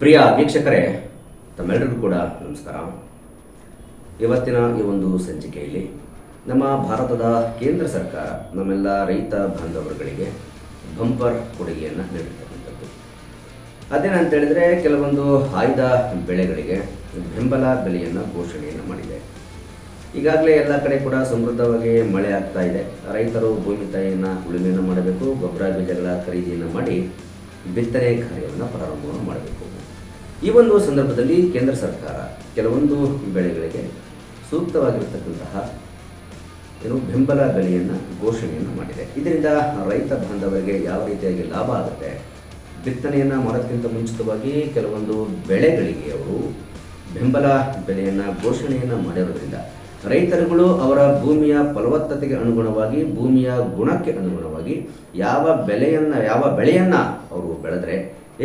ಪ್ರಿಯ ವೀಕ್ಷಕರೇ, ತಮ್ಮೆಲ್ಲರಿಗೂ ಕೂಡ ನಮಸ್ಕಾರ. ಇವತ್ತಿನ ಈ ಒಂದು ಸಂಚಿಕೆಯಲ್ಲಿ ನಮ್ಮ ಭಾರತದ ಕೇಂದ್ರ ಸರ್ಕಾರ, ನಮ್ಮೆಲ್ಲ ರೈತ ಬಾಂಧವರುಗಳಿಗೆ ಬಂಪರ್ ಕೊಡುಗೆಯನ್ನು ನೀಡಿರ್ತಕ್ಕಂಥದ್ದು. ಅದೇನಂತೇಳಿದರೆ ಕೆಲವೊಂದು ಆಯ್ದ ಬೆಳೆಗಳಿಗೆ ಬೆಂಬಲ ಬೆಲೆಯನ್ನು ಘೋಷಣೆಯನ್ನು ಮಾಡಿದೆ. ಈಗಾಗಲೇ ಎಲ್ಲ ಕಡೆ ಕೂಡ ಸಮೃದ್ಧವಾಗಿ ಮಳೆ ಆಗ್ತಾ ಇದೆ. ರೈತರು ಭೂಮಿ ತಾಯಿಯನ್ನು ಉಳುಮೆಯನ್ನು ಮಾಡಬೇಕು, ಗೊಬ್ಬರ ಬೀಜಗಳ ಖರೀದಿಯನ್ನು ಮಾಡಿ ಬಿತ್ತನೆ ಕಾರ್ಯವನ್ನು ಪ್ರಾರಂಭವನ್ನು ಮಾಡಬೇಕು. ಈ ಒಂದು ಸಂದರ್ಭದಲ್ಲಿ ಕೇಂದ್ರ ಸರ್ಕಾರ ಕೆಲವೊಂದು ಬೆಳೆಗಳಿಗೆ ಸೂಕ್ತವಾಗಿರತಕ್ಕಂತಹ ಏನು ಬೆಂಬಲ ಬೆಲೆಯನ್ನು ಘೋಷಣೆಯನ್ನು ಮಾಡಿದೆ. ಇದರಿಂದ ರೈತ ಬಾಂಧವರಿಗೆ ಯಾವ ರೀತಿಯಾಗಿ ಲಾಭ ಆಗುತ್ತೆ? ಬಿತ್ತನೆಯನ್ನು ಮಾಡೋದಕ್ಕಿಂತ ಮುಂಚಿತವಾಗಿ ಕೆಲವೊಂದು ಬೆಳೆಗಳಿಗೆ ಅವರು ಬೆಂಬಲ ಬೆಲೆಯನ್ನು ಘೋಷಣೆಯನ್ನು ಮಾಡಿರೋದ್ರಿಂದ ರೈತರುಗಳು ಅವರ ಭೂಮಿಯ ಫಲವತ್ತತೆಗೆ ಅನುಗುಣವಾಗಿ, ಭೂಮಿಯ ಗುಣಕ್ಕೆ ಅನುಗುಣವಾಗಿ ಯಾವ ಬೆಲೆಯನ್ನು, ಯಾವ ಬೆಳೆಯನ್ನು ಅವರು ಬೆಳೆದ್ರೆ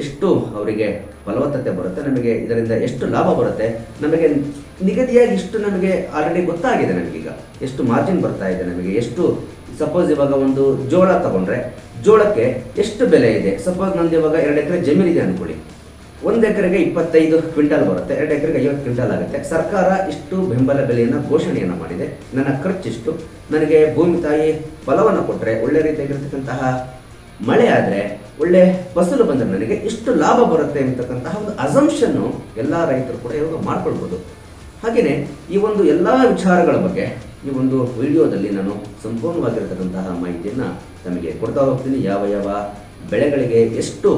ಎಷ್ಟು ಅವರಿಗೆ ಫಲವತ್ತತೆ ಬರುತ್ತೆ, ನಮಗೆ ಇದರಿಂದ ಎಷ್ಟು ಲಾಭ ಬರುತ್ತೆ, ನಮಗೆ ನಿಗದಿಯಾಗಿ ಇಷ್ಟು ನಮಗೆ ಆಲ್ರೆಡಿ ಗೊತ್ತಾಗಿದೆ ನಮಗೀಗ. ಎಷ್ಟು ಮಾರ್ಜಿನ್ ಬರ್ತಾ ಇದೆ ನಮಗೆ, ಎಷ್ಟು ಸಪೋಸ್ ಇವಾಗ ಒಂದು ಜೋಳ ತಗೊಂಡ್ರೆ, ಜೋಳಕ್ಕೆ ಎಷ್ಟು ಬೆಲೆ ಇದೆ? ಸಪೋಸ್ ನಂದು ಇವಾಗ ಎರಡು ಎಕರೆ ಜಮೀನಿದೆ ಅಂದ್ಕೊಳ್ಳಿ ಒಂದು ಎಕರೆಗೆ ಇಪ್ಪತ್ತೈದು ಕ್ವಿಂಟಲ್ ಬರುತ್ತೆ, ಎರಡು ಎಕರೆಗೆ ಐವತ್ತು ಕ್ವಿಂಟಲ್ ಆಗುತ್ತೆ. ಸರ್ಕಾರ ಇಷ್ಟು ಬೆಂಬಲ ಬೆಲೆಯನ್ನು ಘೋಷಣೆಯನ್ನು ಮಾಡಿದೆ. ನನ್ನ ಖರ್ಚಿಷ್ಟು ನನಗೆ ಭೂಮಿ ತಾಯಿ ಫಲವನ್ನು ಕೊಟ್ಟರೆ ಒಳ್ಳೆ ರೀತಿಯಾಗಿರ್ತಕ್ಕಂತಹ ಮಳೆ ಆದರೆ ಒಳ್ಳೆ ಫಸಲು ಬಂದರೆ ನನಗೆ ಇಷ್ಟು ಲಾಭ ಬರುತ್ತೆ ಅಂತಕ್ಕಂತಹ ಒಂದು ಅಸಂಪ್ಷನ್ನು ಎಲ್ಲ ರೈತರು ಕೂಡ ಇವಾಗ ಮಾಡ್ಕೊಳ್ಬೋದು. ಹಾಗೆಯೇ ಈ ಒಂದು ಎಲ್ಲ ವಿಚಾರಗಳ ಬಗ್ಗೆ ಈ ಒಂದು ವಿಡಿಯೋದಲ್ಲಿ ನಾನು ಸಂಪೂರ್ಣವಾಗಿರತಕ್ಕಂತಹ ಮಾಹಿತಿಯನ್ನು ತಮಗೆ ಕೊಡ್ತಾ ಹೋಗ್ತೀನಿ. ಯಾವ ಯಾವ ಬೆಳೆಗಳಿಗೆ ಎಷ್ಟು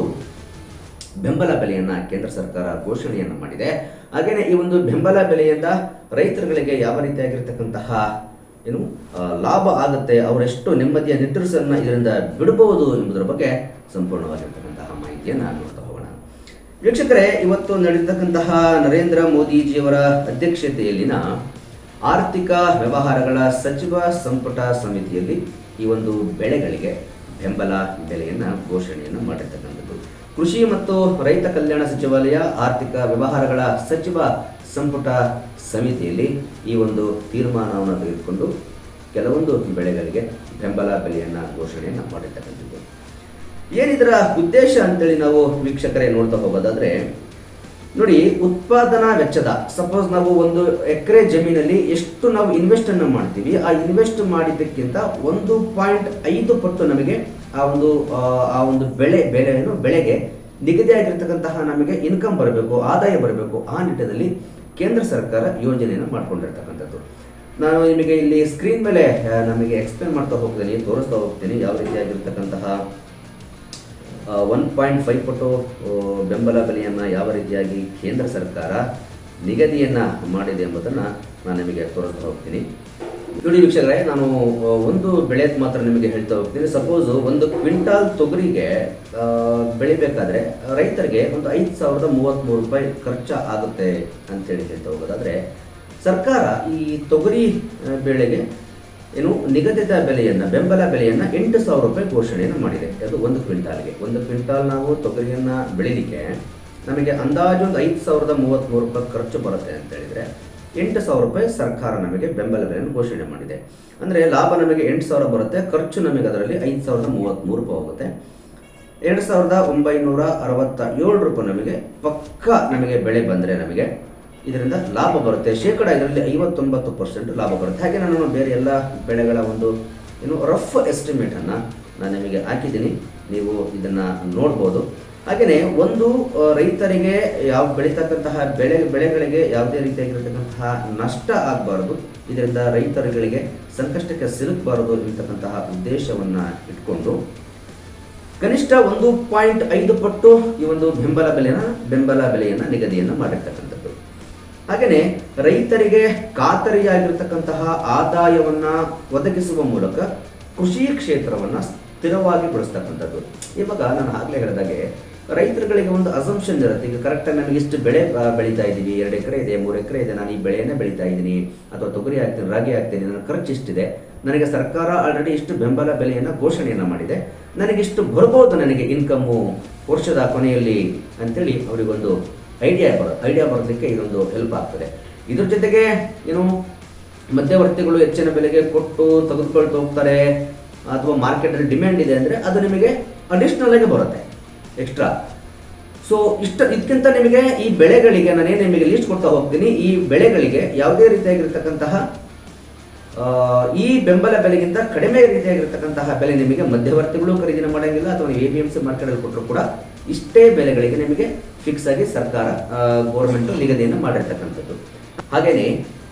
ಬೆಂಬಲ ಬೆಲೆಯನ್ನು ಕೇಂದ್ರ ಸರ್ಕಾರ ಘೋಷಣೆಯನ್ನು ಮಾಡಿದೆ. ಹಾಗೆಯೇ ಈ ಒಂದು ಬೆಂಬಲ ಬೆಲೆಯಿಂದ ರೈತರುಗಳಿಗೆ ಯಾವ ರೀತಿಯಾಗಿರ್ತಕ್ಕಂತಹ ಏನು? ಲಾಭ ಆಗುತ್ತೆ ಅವರೆಷ್ಟು ನೆಮ್ಮದಿಯ ನಿಟ್ಟುಸನ್ನ ಇದರಿಂದ ಬಿಡಬಹುದು ಎಂಬುದರ ಬಗ್ಗೆ ಸಂಪೂರ್ಣವಾಗಿರ್ತಕ್ಕಂತಹ ಮಾಹಿತಿಯನ್ನು ನೋಡ್ತಾ ಹೋಗೋಣ. ವೀಕ್ಷಕರೇ, ಇವತ್ತು ನಡೆಯತಕ್ಕಂತಹ ನರೇಂದ್ರ ಮೋದಿಜಿಯವರ ಅಧ್ಯಕ್ಷತೆಯಲ್ಲಿನ ಆರ್ಥಿಕ ವ್ಯವಹಾರಗಳ ಸಚಿವ ಸಂಪುಟ ಸಮಿತಿಯಲ್ಲಿ ಈ ಒಂದು ಬೆಳೆಗಳಿಗೆ ಬೆಂಬಲ ಬೆಲೆಯನ್ನು ಘೋಷಣೆಯನ್ನು ಮಾಡಿರ್ತಕ್ಕಂಥದ್ದು. ಕೃಷಿ ಮತ್ತು ರೈತ ಕಲ್ಯಾಣ ಸಚಿವಾಲಯ ಆರ್ಥಿಕ ವ್ಯವಹಾರಗಳ ಸಚಿವ ಸಂಪುಟ ಸಮಿತಿಯಲ್ಲಿ ಈ ಒಂದು ತೀರ್ಮಾನವನ್ನು ತೆಗೆದುಕೊಂಡು ಕೆಲವೊಂದು ಬೆಳೆಗಳಿಗೆ ಬೆಂಬಲ ಬೆಲೆಯನ್ನು ಘೋಷಣೆಯನ್ನು ಮಾಡಿರ್ತಕ್ಕಂಥದ್ದು. ಏನಿದರ ಉದ್ದೇಶ ಅಂತೇಳಿ ನಾವು ವೀಕ್ಷಕರೇ ನೋಡ್ತಾ ಹೋಗೋದಾದ್ರೆ ನೋಡಿ ಉತ್ಪಾದನಾ ವೆಚ್ಚದ ಸಪೋಸ್ ನಾವು ಒಂದು ಎಕರೆ ಜಮೀನಲ್ಲಿ ಎಷ್ಟು ನಾವು ಇನ್ವೆಸ್ಟ್ ಅನ್ನು ಮಾಡ್ತೀವಿ ಆ ಇನ್ವೆಸ್ಟ್ ಮಾಡಿದ್ದಕ್ಕಿಂತ ಒಂದು ಪಾಯಿಂಟ್ ಐದು ಪಟ್ಟು ನಮಗೆ ಆ ಒಂದು ಆ, ಒಂದು ಬೆಳೆ ಬೆಳೆಯನ್ನು ಬೆಳೆಗೆ ನಿಗದಿಯಾಗಿರ್ತಕ್ಕಂತಹ ನಮಗೆ ಇನ್ಕಮ್ ಬರಬೇಕು ಆದಾಯ ಬರಬೇಕು ಆ ನಿಟ್ಟಿನಲ್ಲಿ ಕೇಂದ್ರ ಸರ್ಕಾರ ಯೋಜನೆಯನ್ನು ಮಾಡಿಕೊಂಡಿರ್ತಕ್ಕಂಥದ್ದು. ನಾನು ನಿಮಗೆ ಇಲ್ಲಿ ಸ್ಕ್ರೀನ್ ಮೇಲೆ ನಮಗೆ ಎಕ್ಸ್ಪ್ಲೇನ್ ಮಾಡ್ತಾ ಹೋಗ್ತೀನಿ, ತೋರಿಸ್ತಾ ಹೋಗ್ತೀನಿ ಯಾವ ರೀತಿಯಾಗಿರ್ತಕ್ಕಂತಹ ಒನ್ ಪಾಯಿಂಟ್ ಫೈವ್ ಪಟ್ಟು ಬೆಂಬಲ ಬೆಲೆಯನ್ನು ಯಾವ ರೀತಿಯಾಗಿ ಕೇಂದ್ರ ಸರ್ಕಾರ ನಿಗದಿಯನ್ನು ಮಾಡಿದೆ ಎಂಬುದನ್ನು ನಾನು ನಿಮಗೆ ತೋರಿಸ್ತಾ ಹೋಗ್ತೀನಿ. ನೋಡಿ ವೀಕ್ಷಕರೇ, ನಾನು ಒಂದು ಬೆಳೆ ಮಾತ್ರ ನಿಮಗೆ ಹೇಳ್ತಾ ಹೋಗ್ತೀನಿ. ಸಪೋಸ್ ಒಂದು ಕ್ವಿಂಟಾಲ್ ತೊಗರಿಗೆ ಬೆಳಿಬೇಕಾದ್ರೆ ರೈತರಿಗೆ ಒಂದು ಐದು ಸಾವಿರದ ಮೂವತ್ತ್ಮೂರು ರೂಪಾಯಿ ಖರ್ಚು ಆಗುತ್ತೆ ಅಂತೇಳಿ ಹೇಳ್ತಾ ಹೋಗೋದಾದ್ರೆ, ಸರ್ಕಾರ ಈ ತೊಗರಿ ಬೆಳೆಗೆ ಏನು ನಿಗದಿತ ಬೆಲೆಯನ್ನು, ಬೆಂಬಲ ಬೆಲೆಯನ್ನು ಎಂಟು ಸಾವಿರ ರೂಪಾಯಿ ಘೋಷಣೆಯನ್ನು ಮಾಡಿದೆ. ಅದು ಒಂದು ಕ್ವಿಂಟಾಲ್ಗೆ. ಒಂದು ಕ್ವಿಂಟಾಲ್ ನಾವು ತೊಗರಿಯನ್ನು ಬೆಳಿಲಿಕ್ಕೆ ನಮಗೆ ಅಂದಾಜು ಒಂದು ಐದು ಸಾವಿರದ ಮೂವತ್ತ್ಮೂರು ರೂಪಾಯಿ ಖರ್ಚು ಬರುತ್ತೆ ಅಂತ ಹೇಳಿದ್ರೆ ಎಂಟು ಸಾವಿರ ರೂಪಾಯಿ ಸರ್ಕಾರ ನಮಗೆ ಬೆಂಬಲ ಬೆಲೆಯನ್ನು ಘೋಷಣೆ ಮಾಡಿದೆ. ಅಂದರೆ ಲಾಭ ನಮಗೆ ಎಂಟು ಸಾವಿರ ಬರುತ್ತೆ, ಖರ್ಚು ನಮಗೆ ಅದರಲ್ಲಿ ಐದು ಸಾವಿರದ ಮೂವತ್ತ್ಮೂರು ರೂಪಾಯಿ ಹೋಗುತ್ತೆ. ಎರಡು ಸಾವಿರದ ಒಂಬೈನೂರ ಅರವತ್ತ ಏಳು ರೂಪಾಯಿ ನಮಗೆ ಪಕ್ಕ ನಮಗೆ ಬೆಳೆ ಬಂದರೆ ನಮಗೆ ಇದರಿಂದ ಲಾಭ ಬರುತ್ತೆ. ಶೇಕಡ ಇದರಲ್ಲಿ ಐವತ್ತೊಂಬತ್ತು ಪರ್ಸೆಂಟ್ ಲಾಭ ಬರುತ್ತೆ. ಹಾಗೆ ನಾನು ಬೇರೆ ಎಲ್ಲ ಬೆಳೆಗಳ ಒಂದು ಏನು ರಫ್ ಎಸ್ಟಿಮೇಟನ್ನು ನಾನು ನಿಮಗೆ ಹಾಕಿದ್ದೀನಿ. ನೀವು ಇದನ್ನು ನೋಡ್ಬೋದು. ಹಾಗೆಯೇ ಒಂದು ರೈತರಿಗೆ ಯಾವ ಬೆಳೀತಕ್ಕಂತಹ ಬೆಳೆ, ಬೆಳೆಗಳಿಗೆ ಯಾವುದೇ ರೀತಿಯಾಗಿರತಕ್ಕಂತಹ ನಷ್ಟ ಆಗಬಾರ್ದು, ಇದರಿಂದ ರೈತರುಗಳಿಗೆ ಸಂಕಷ್ಟಕ್ಕೆ ಸಿಲುಕಬಾರದು ಎಂತಕ್ಕಂತಹ ಉದ್ದೇಶವನ್ನು ಇಟ್ಕೊಂಡು, ಕನಿಷ್ಠ ಒಂದು ಪಾಯಿಂಟ್ ಐದು ಪಟ್ಟು ಈ ಒಂದು ಬೆಂಬಲ ಬೆಲೆನ ಬೆಂಬಲ ಬೆಲೆಯನ್ನು, ನಿಗದಿಯನ್ನು ಮಾಡಿರ್ತಕ್ಕಂಥದ್ದು. ಹಾಗೆಯೇ ರೈತರಿಗೆ ಖಾತರಿಯಾಗಿರ್ತಕ್ಕಂತಹ ಆದಾಯವನ್ನ ಒದಗಿಸುವ ಮೂಲಕ ಕೃಷಿ ಕ್ಷೇತ್ರವನ್ನ ಸ್ಥಿರವಾಗಿ ಬಳಸ್ತಕ್ಕಂಥದ್ದು. ಇವಾಗ ನಾನು ಆಗ್ಲೇ ಹೇಳಿದಾಗೆ ರೈತರುಗಳಿಗೆ ಒಂದು ಅಸಂಪ್ಷನ್ ಇರುತ್ತೆ. ಈಗ ಕರೆಕ್ಟಾಗಿ ನನಗೆ ಇಷ್ಟು ಬೆಳೆ ಬೆಳೀತಾ ಇದ್ದೀವಿ ಎರಡು ಎಕರೆ ಇದೆ, ಮೂರು ಎಕರೆ ಇದೆ, ನಾನು ಈ ಬೆಳೆಯನ್ನೇ ಬೆಳೀತಾ ಇದ್ದೀನಿ. ಅಥವಾ ತೊಗರಿ ಹಾಕ್ತೀನಿ ರಾಗಿ ಹಾಕ್ತೀನಿ ನನ್ನ ಖರ್ಚು ಇಷ್ಟಿದೆ. ನನಗೆ ಸರ್ಕಾರ ಆಲ್ರೆಡಿ ಇಷ್ಟು ಬೆಂಬಲ ಬೆಲೆಯನ್ನು ಘೋಷಣೆಯನ್ನು ಮಾಡಿದೆ. ನನಗಿಷ್ಟು ಬರ್ಬೋದು ನನಗೆ ಇನ್ಕಮ್ಮು ವರ್ಷದ ಕೊನೆಯಲ್ಲಿ ಅಂತೇಳಿ ಅವರಿಗೊಂದು ಐಡಿಯಾ ಬರೋ ಐಡಿಯಾ ಬರೋದಕ್ಕೆ ಇದೊಂದು ಹೆಲ್ಪ್ ಆಗ್ತದೆ. ಇದ್ರ ಜೊತೆಗೆ, ಏನು, ಮಧ್ಯವರ್ತಿಗಳು ಹೆಚ್ಚಿನ ಬೆಲೆಗೆ ಕೊಟ್ಟು ತೆಗೆದುಕೊಳ್ತಾ ಹೋಗ್ತಾರೆ. ಅಥವಾ ಮಾರ್ಕೆಟಲ್ಲಿ ಡಿಮ್ಯಾಂಡ್ ಇದೆ ಅಂದರೆ ಅದು ನಿಮಗೆ ಅಡಿಷ್ನಲ್ ಆಗಿ ಬರುತ್ತೆ. ಎಕ್ಸ್ಟ್ರಾ ಸೊ ಇಷ್ಟ ಇದಕ್ಕಿಂತ ನಿಮಗೆ ಈ ಬೆಳೆಗಳಿಗೆ ನಾನೇನು ನಿಮಗೆ ಲಿಸ್ಟ್ ಕೊಡ್ತಾ ಹೋಗ್ತೀನಿ. ಈ ಬೆಳೆಗಳಿಗೆ ಯಾವುದೇ ರೀತಿಯಾಗಿರ್ತಕ್ಕಂತಹ ಈ ಬೆಂಬಲ ಬೆಲೆಗಿಂತ ಕಡಿಮೆ ರೀತಿಯಾಗಿರ್ತಕ್ಕಂತಹ ಬೆಲೆ ನಿಮಗೆ ಮಧ್ಯವರ್ತಿಗಳು ಖರೀದಿನ ಮಾಡೋಂಗಿಲ್ಲ, ಅಥವಾ ಎ ಪಿ ಎಂ ಸಿ ಮಾರ್ಕೆಟಲ್ಲಿ ಕೊಟ್ಟರು ಕೂಡ ಇಷ್ಟೇ ಬೆಲೆಗಳಿಗೆ ನಿಮಗೆ ಫಿಕ್ಸ್ ಆಗಿ ಸರ್ಕಾರ ಗೌರ್ಮೆಂಟ್ ನಿಗದಿಯನ್ನು ಮಾಡಿರ್ತಕ್ಕಂಥದ್ದು. ಹಾಗೆಯೇ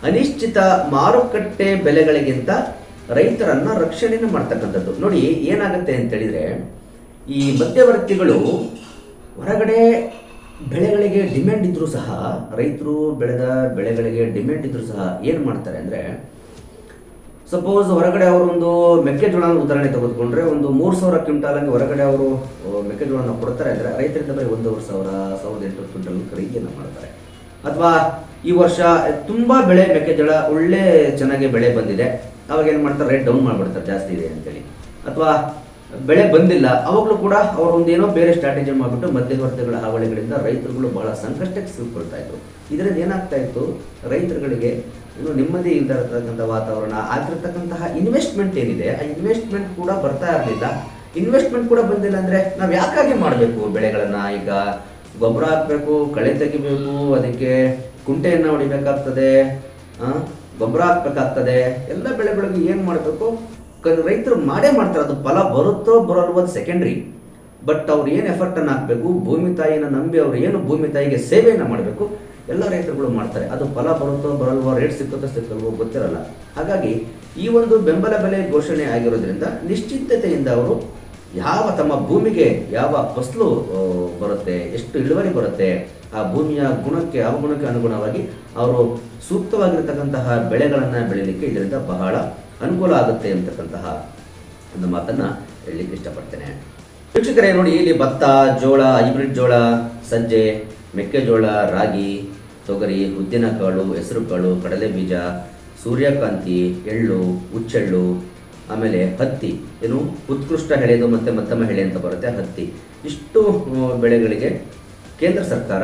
ಅನಿಶ್ಚಿತ ಮಾರುಕಟ್ಟೆ ಬೆಲೆಗಳಿಗಿಂತ ರೈತರನ್ನ ರಕ್ಷಣೆಯನ್ನು ಮಾಡ್ತಕ್ಕಂಥದ್ದು. ನೋಡಿ, ಏನಾಗುತ್ತೆ ಅಂತ ಹೇಳಿದ್ರೆ ಈ ಮಧ್ಯವರ್ತಿಗಳು ಹೊರಗಡೆ ಬೆಳೆಗಳಿಗೆ ಡಿಮ್ಯಾಂಡ್ ಇದ್ರೂ ಸಹ, ರೈತರು ಬೆಳೆದ ಬೆಳೆಗಳಿಗೆ ಡಿಮ್ಯಾಂಡ್ ಇದ್ರೂ ಸಹ ಏನು ಮಾಡ್ತಾರೆ ಅಂದರೆ ಸಪೋಸ್ ಹೊರಗಡೆ ಅವರು ಒಂದು ಮೆಕ್ಕೆಜೋಳ ಉದಾಹರಣೆ ತೆಗೆದುಕೊಂಡ್ರೆ ಒಂದು ಮೂರು ಸಾವಿರ ಕ್ವಿಂಟಾಲ್ ಹಂಗೆ ಹೊರಗಡೆ ಅವರು ಮೆಕ್ಕೆಜೋಳನ ಕೊಡ್ತಾರೆ ಅಂದರೆ ರೈತರಿಂದ ಬರೀ ಒಂದೂವರೆ ಸಾವಿರ, ಸಾವಿರದ ಎಂಟು ಕ್ವಿಂಟಲ್ ಖರೀದಿಯನ್ನು ಮಾಡ್ತಾರೆ. ಅಥವಾ ಈ ವರ್ಷ ತುಂಬ ಬೆಳೆ ಮೆಕ್ಕೆಜೋಳ ಒಳ್ಳೆ ಚೆನ್ನಾಗಿ ಬೆಳೆ ಬಂದಿದೆ. ಅವಾಗ ಏನು ಮಾಡ್ತಾರೆ ರೇಟ್ ಡೌನ್ ಮಾಡಿಬಿಡ್ತಾರೆ ಜಾಸ್ತಿ ಇದೆ ಅಂತೇಳಿ. ಅಥವಾ ಬೆಳೆ ಬಂದಿಲ್ಲ, ಅವಾಗಲೂ ಕೂಡ ಅವರೊಂದೇನೋ ಬೇರೆ ಸ್ಟ್ರಾಟಜಿ ಮಾಡಿಬಿಟ್ಟು ಮಧ್ಯವರ್ತಿಗಳ ಹಾವಳಿಗಳಿಂದ ರೈತರುಗಳು ಬಹಳ ಸಂಕಷ್ಟಕ್ಕೆ ಸಿಲುಕೊಳ್ತಾ ಇದ್ರು. ಇದರಿಂದ ಏನಾಗ್ತಾ ಇತ್ತು? ರೈತರುಗಳಿಗೆ ಇನ್ನು ನೆಮ್ಮದಿ ಇಲ್ಲದಿರತಕ್ಕಂಥ ವಾತಾವರಣ, ಆಗಿರ್ತಕ್ಕಂತಹ ಇನ್ವೆಸ್ಟ್ಮೆಂಟ್ ಏನಿದೆ, ಆ ಇನ್ವೆಸ್ಟ್ಮೆಂಟ್ ಕೂಡ ಬರ್ತಾ ಇರಲಿಲ್ಲ. ಇನ್ವೆಸ್ಟ್ಮೆಂಟ್ ಕೂಡ ಬಂದಿಲ್ಲ ಅಂದರೆ ನಾವು ಯಾಕಾಗಿ ಮಾಡಬೇಕು ಬೆಳೆಗಳನ್ನು? ಈಗ ಗೊಬ್ಬರ ಹಾಕಬೇಕು, ಕಳೆ ತೆಗಿಬೇಕು, ಅದಕ್ಕೆ ಕುಂಟೆಯನ್ನು ಹೊಡಿಬೇಕಾಗ್ತದೆ ಗೊಬ್ಬರ ಹಾಕ್ಬೇಕಾಗ್ತದೆ. ಎಲ್ಲ ಬೆಳೆಗಳಿಗೆ ಏನು ಮಾಡಬೇಕು? ರೈತರು ಮಾಡೇ ಮಾಡ್ತಾರೆ, ಅದು ಫಲ ಬರುತ್ತೋ ಬರಲ್ವೋ ಸೆಕೆಂಡ್ರಿ ಬಟ್ ಅವ್ರು ಏನು ಎಫರ್ಟ್ ಅನ್ನು ಹಾಕಬೇಕು, ಭೂಮಿ ತಾಯಿನ ನಂಬಿ ಅವ್ರು ಏನು ಭೂಮಿ ತಾಯಿಗೆ ಸೇವೆಯನ್ನು ಮಾಡಬೇಕು, ಎಲ್ಲ ರೈತರುಗಳು ಮಾಡ್ತಾರೆ. ಅದು ಫಲ ಬರುತ್ತೋ ಬರಲ್ವೋ ರೇಟ್ ಸಿಕ್ಕುತ್ತೋ ಸಿಕ್ಕಲ್ವೋ ಗೊತ್ತಿರಲ್ಲ. ಹಾಗಾಗಿ ಈ ಒಂದು ಬೆಂಬಲ ಬೆಲೆ ಘೋಷಣೆ ಆಗಿರೋದ್ರಿಂದ ನಿಶ್ಚಿತತೆಯಿಂದ ಅವರು ಯಾವ ತಮ್ಮ ಭೂಮಿಗೆ ಯಾವ ಫಸಲು ಬರುತ್ತೆ, ಎಷ್ಟು ಇಳುವರಿ ಬರುತ್ತೆ, ಆ ಭೂಮಿಯ ಗುಣಕ್ಕೆ ಅವಗುಣಕ್ಕೆ ಅನುಗುಣವಾಗಿ ಅವರು ಸೂಕ್ತವಾಗಿರತಕ್ಕಂತಹ ಬೆಳೆಗಳನ್ನು ಬೆಳೀಲಿಕ್ಕೆ ಇದರಿಂದ ಬಹಳ ಅನುಕೂಲ ಆಗುತ್ತೆ ಅಂತಕ್ಕಂತಹ ಒಂದು ಮಾತನ್ನ ಹೇಳಲಿಕ್ಕೆ ಇಷ್ಟಪಡ್ತೇನೆ. ವೀಕ್ಷಕರೇ, ನೋಡಿ, ಇಲ್ಲಿ ಭತ್ತ, ಜೋಳ ಹೈಬ್ರಿಡ್ ಜೋಳ, ಸಜ್ಜೆ ಮೆಕ್ಕೆಜೋಳ ರಾಗಿ, ತೊಗರಿ ಉದ್ದಿನಕಾಳು ಹೆಸರುಕಾಳು ಕಡಲೆ ಬೀಜ, ಸೂರ್ಯಕಾಂತಿ, ಎಳ್ಳು, ಹುಚ್ಚೆಳ್ಳು, ಆಮೇಲೆ ಹತ್ತಿ. ಏನು? ಉತ್ಕೃಷ್ಟ ಹೆಳೆದು ಮತ್ತೆ ಮಧ್ಯಮ ಹೆಳೆ ಅಂತ ಬರುತ್ತೆ, ಹತ್ತಿ. ಇಷ್ಟು ಬೆಳೆಗಳಿಗೆ ಕೇಂದ್ರ ಸರ್ಕಾರ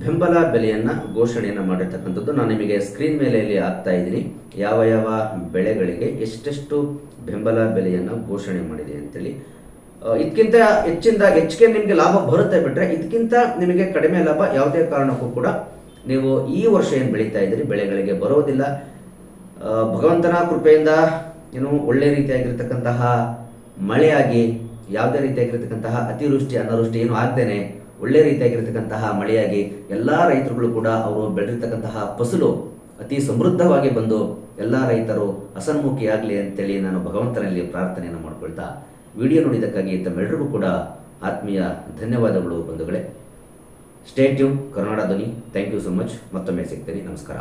ಬೆಂಬಲ ಬೆಲೆಯನ್ನ ಘೋಷಣೆಯನ್ನು ಮಾಡಿರ್ತಕ್ಕಂಥದ್ದು. ನಾನು ನಿಮಗೆ ಸ್ಕ್ರೀನ್ ಮೇಲೆ ಇಲ್ಲಿ ಹಾಕ್ತಾ ಇದ್ದೀನಿ. ಯಾವ ಯಾವ ಬೆಳೆಗಳಿಗೆ ಎಷ್ಟೆಷ್ಟು ಬೆಂಬಲ ಬೆಲೆಯನ್ನ ಘೋಷಣೆ ಮಾಡಿದೆ ಅಂತೇಳಿ. ಇದಕ್ಕಿಂತ ಹೆಚ್ಚಿಂದ, ಹೆಚ್ಚಿಗೆ ನಿಮಗೆ ಲಾಭ ಬರುತ್ತೆ ಬಿಟ್ಟರೆ ಇದಕ್ಕಿಂತ ನಿಮಗೆ ಕಡಿಮೆ ಲಾಭ ಯಾವುದೇ ಕಾರಣಕ್ಕೂ ಕೂಡ ನೀವು ಈ ವರ್ಷ ಏನು ಬೆಳೀತಾ ಇದ್ದೀರಿ? ಬೆಳೆಗಳಿಗೆ ಬರೋದಿಲ್ಲ. ಭಗವಂತನ ಕೃಪೆಯಿಂದ ಏನು ಒಳ್ಳೆ ರೀತಿಯಾಗಿರ್ತಕ್ಕಂತಹ ಮಳೆಯಾಗಿ, ಯಾವುದೇ ರೀತಿಯಾಗಿರ್ತಕ್ಕಂತಹ ಅತಿವೃಷ್ಟಿ, ಅನಾವೃಷ್ಟಿ ಏನು ಆಗ್ದೇನೆ ಒಳ್ಳೆ ರೀತಿಯಾಗಿರ್ತಕ್ಕಂತಹ ಮಳೆಯಾಗಿ ಎಲ್ಲ ರೈತರುಗಳು ಕೂಡ ಅವರು ಬೆಳೆದಿರ್ತಕ್ಕಂತಹ ಫಸಲು ಅತಿ ಸಮೃದ್ಧವಾಗಿ ಬಂದು ಎಲ್ಲ ರೈತರು ಹಸನ್ಮುಖಿಯಾಗಲಿ ಅಂತೇಳಿ ನಾನು ಭಗವಂತನಲ್ಲಿ ಪ್ರಾರ್ಥನೆಯನ್ನು ಮಾಡಿಕೊಳ್ತಾ ವಿಡಿಯೋ ನೋಡಿದ್ದಕ್ಕಾಗಿ ತಮ್ಮೆಲ್ಲರಿಗೂ ಕೂಡ ಆತ್ಮೀಯ ಧನ್ಯವಾದಗಳು ಬಂಧುಗಳೇ. ಸ್ಟೇಟ್ಯೂ ಕರ್ನಾಟಕ ಧ್ವನಿ ಥ್ಯಾಂಕ್ ಯು ಸೊ ಮಚ್ ಮತ್ತೊಮ್ಮೆ ಸಿಗ್ತೀನಿ. ನಮಸ್ಕಾರ.